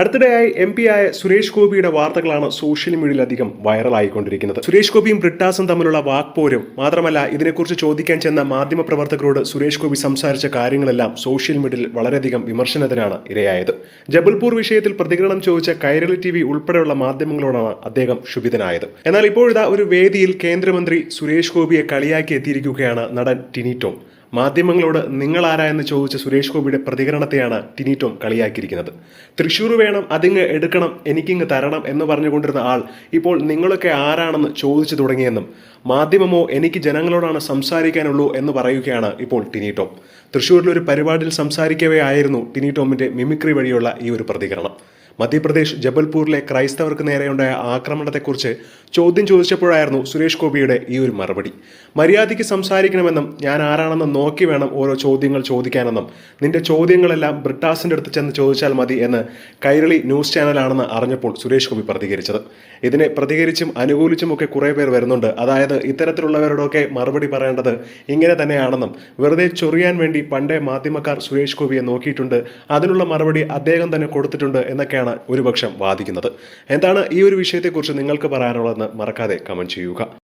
അടുത്തിടെയായി M P ആയ സുരേഷ് ഗോപിയുടെ വാർത്തകളാണ് സോഷ്യൽ മീഡിയയിൽ അധികം വൈറലായിക്കൊണ്ടിരിക്കുന്നത്. സുരേഷ് ഗോപിയും ബ്രിട്ടാസും തമ്മിലുള്ള വാക്പോരും മാത്രമല്ല ഇതിനെക്കുറിച്ച് ചോദിക്കാൻ ചെന്ന മാധ്യമപ്രവർത്തകരോട് സുരേഷ് ഗോപി സംസാരിച്ച കാര്യങ്ങളെല്ലാം സോഷ്യൽ മീഡിയയിൽ വളരെയധികം വിമർശനത്തിനാണ് ഇരയായത്. ജബൽപൂർ വിഷയത്തിൽ പ്രതികരണം ചോദിച്ച കൈരളി ടി വി ഉൾപ്പെടെയുള്ള മാധ്യമങ്ങളോടാണ് അദ്ദേഹം ക്ഷുഭിതനായത്. എന്നാൽ ഇപ്പോഴിതാ ഒരു വേദിയിൽ കേന്ദ്രമന്ത്രി സുരേഷ് ഗോപിയെ കളിയാക്കി എത്തിയിരിക്കുകയാണ് നടൻ ടിനി ടോം. മാധ്യമങ്ങളോട് നിങ്ങൾ ആരായെന്ന് ചോദിച്ച സുരേഷ് ഗോപിയുടെ പ്രതികരണത്തെയാണ് ടിനിറ്റോം കളിയാക്കിയിരിക്കുന്നത്. തൃശ്ശൂർ വേണം അതിങ്ങ് എടുക്കണം എനിക്കിങ്ങ് തരണം എന്ന് പറഞ്ഞുകൊണ്ടിരുന്ന ആൾ ഇപ്പോൾ നിങ്ങളൊക്കെ ആരാണെന്ന് ചോദിച്ചു തുടങ്ങിയെന്നും മാധ്യമമോ എനിക്ക് ജനങ്ങളോടാണ് സംസാരിക്കാനുള്ളൂ എന്ന് പറയുകയാണ് ഇപ്പോൾ ടിനിറ്റോം. തൃശ്ശൂരിലൊരു പരിപാടിയിൽ സംസാരിക്കവേ ആയിരുന്നു ടിനിറ്റോമിന്റെ മിമിക്രി വഴിയുള്ള ഈ ഒരു പ്രതികരണം. മധ്യപ്രദേശ് ജബൽപൂരിലെ ക്രൈസ്തവർക്ക് നേരെയുണ്ടായ ആക്രമണത്തെക്കുറിച്ച് ചോദ്യം ചോദിച്ചപ്പോഴായിരുന്നു സുരേഷ് ഗോപിയുടെ ഈ ഒരു മറുപടി. മര്യാദയ്ക്ക് സംസാരിക്കണമെന്നും ഞാൻ ആരാണെന്ന് നോക്കി വേണം ഓരോ ചോദ്യങ്ങൾ ചോദിക്കാനെന്നും നിന്റെ ചോദ്യങ്ങളെല്ലാം ബ്രിട്ടാസിന്റെ അടുത്ത് ചെന്ന് ചോദിച്ചാൽ മതി എന്ന് കൈരളി ന്യൂസ് ചാനലാണെന്ന് അറിഞ്ഞപ്പോൾ സുരേഷ് ഗോപി പ്രതികരിച്ചത്. ഇതിനെ പ്രതികരിച്ചും അനുകൂലിച്ചും ഒക്കെ കുറേ പേർ വരുന്നുണ്ട്. അതായത് ഇത്തരത്തിലുള്ളവരോടൊക്കെ മറുപടി പറയേണ്ടത് ഇങ്ങനെ തന്നെയാണെന്നും വെറുതെ ചൊറിയാൻ വേണ്ടി പണ്ടേ മാധ്യമക്കാർ സുരേഷ് ഗോപിയെ നോക്കിയിട്ടുണ്ട് അതിനുള്ള മറുപടി അദ്ദേഹം തന്നെ കൊടുത്തിട്ടുണ്ട് എന്നൊക്കെയാണ് ഒരുപക്ഷം വാദിക്കുന്നത്. എന്താണ് ഈ ഒരു വിഷയത്തെക്കുറിച്ച് നിങ്ങൾക്ക് പറയാനുള്ളതെന്ന് മറക്കാതെ കമന്റ് ചെയ്യുക.